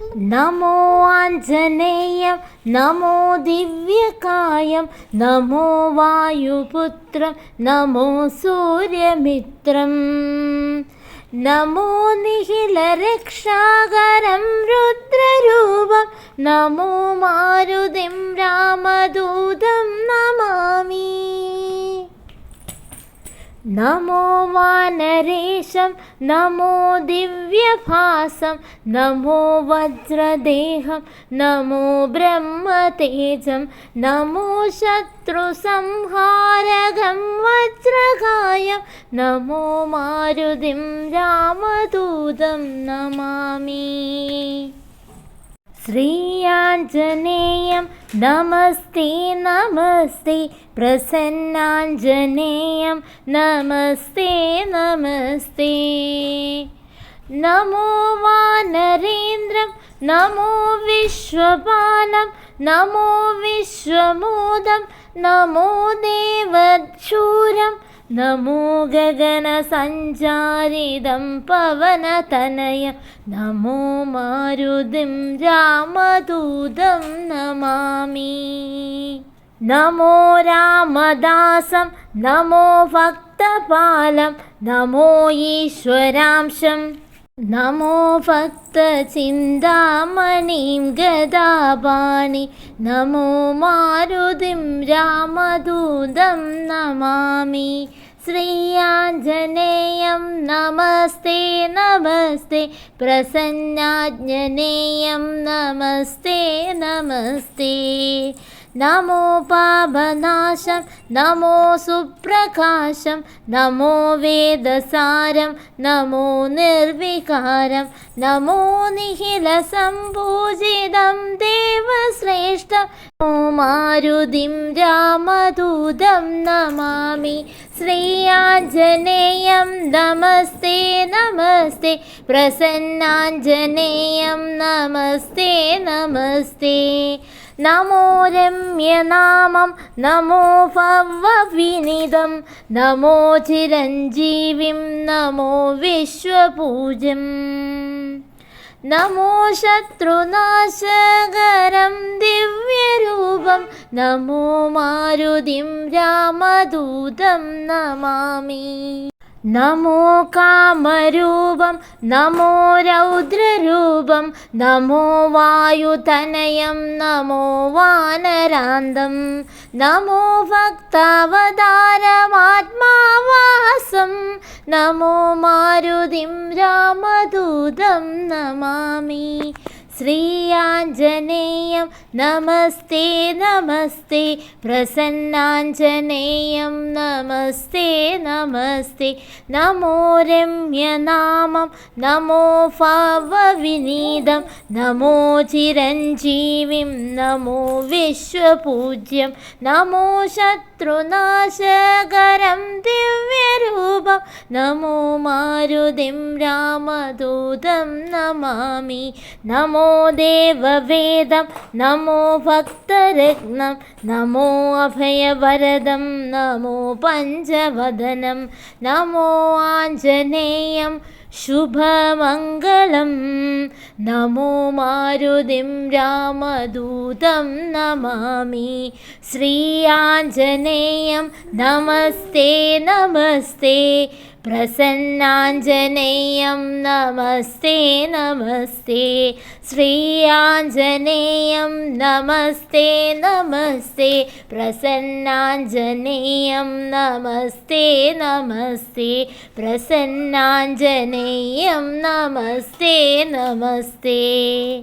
നമോ Anjaneyam നമോ ദിവ്യകായം നമോ വായുപുത്രം നമോ സൂര്യമിത്രം. നമോ നിഖിലരക്ഷാകരം രുദ്രരൂപം നമോ മാരുതിം രാമദൂതം Namami നമോ വാനരേശം നമോ ദിവ്യഭാസം നമോ വജ്രദേഹം നമോ ബ്രഹ്മതേജം നമോ ശത്രുസംഹാരകം വജ്രകായം നമോ മാരുതിം രാമദൂതം Namami. ശ്രീയാഞ്ജനേയം നമസ്തേ നമസ്തേ. പ്രസന്നാഞ്ജനേയം നമസ്തേ നമസ്തേ. നമോ വാനരേന്ദ്രം നമോ വിശ്വപാലം നമോ വിശ്വമോദം നമോ ദേവശൂരം നമോ ഗഗനസഞ്ചാരിതം പവനതനയ നമോ മാരുതിം രാമദൂതം Namami നമോ രാമദാസം നമോ ഭക്തപാലം നമോ ഈശ്വരാംശം നമോ ഭക്തചിന്താമണിം ഗദാപാണി നമോ മാരുതിം രാമദൂതം Namami ശ്രീയാഞ്ജനേയം നമസ്തേ നമസ്തേ. പ്രസന്നാജ്ഞനേയം നമസ്തേ നമസ്തേ. നമോ Papanasam നമോ സുപ്രകാശം നമോ വേദസാരം നമോ നിർവികാരം നമോ നിഖിലസംപൂജിതം ദേവശ്രേഷ്ഠം നമോ മാരുതിം രാമദൂതം Namami. ശ്രീയാഞ്ജനേയം നമസ്തേ നമസ്തേ. പ്രസന്നാഞ്ജനേയം നമസ്തേ നമസ്തേ. നമോ രമ്യനാമം നമോ ഭവവിനിതം നമോ ചിരഞ്ജീവിം നമോ വിശ്വപൂജ്യം നമോ ശത്രുനാശകരം ദിവ്യരൂപം നമോ മാരുതിം രാമദൂതം Namami. നമോ കാമരൂപം നമോ രൗദ്രരൂപം നമോ വായുതനയം നമോ വാനരാന്തം നമോ ഭക്താവതാരമാത്മാവാസം നമോ മാരുതിം രാമദൂതം Namami. ശ്രീയാഞ്ജനേയം നമസ്തേ നമസ്തേ. പ്രസന്നാഞ്ജനേയം നമസ്തേ നമസ്തേ. നമോ രമ്യനാമം നമോ ഭവവിനീതം നമോ ചിരഞ്ജീവിം നമോ വിശ്വപൂജ്യം നമോ ശത്രുനാശകരം ദിവ്യരൂപം നമോ മാരുതിം രാമദൂതം Namami നമോ ദേവവേദം നമോ ഭക്തരത്നം നമോ അഭയവരദം നമോ പഞ്ചവദനം നമോ Anjaneyam ശുഭമംഗളം നമോ മാരുതിം രാമദൂതം Namami Shri Anjaneyam നമസ്തേ നമസ്തേ പ്രസന്നാഞ്ജനേയം നമസ്തേ നമസ്തേ. ശ്രീയാഞ്ജനേയം നമസ്തേ നമസ്തേ. പ്രസന്നാഞ്ജനേയം നമസ്തേ നമസ്തേ. പ്രസന്നാഞ്ജനേയം നമസ്തേ നമസ്തേ.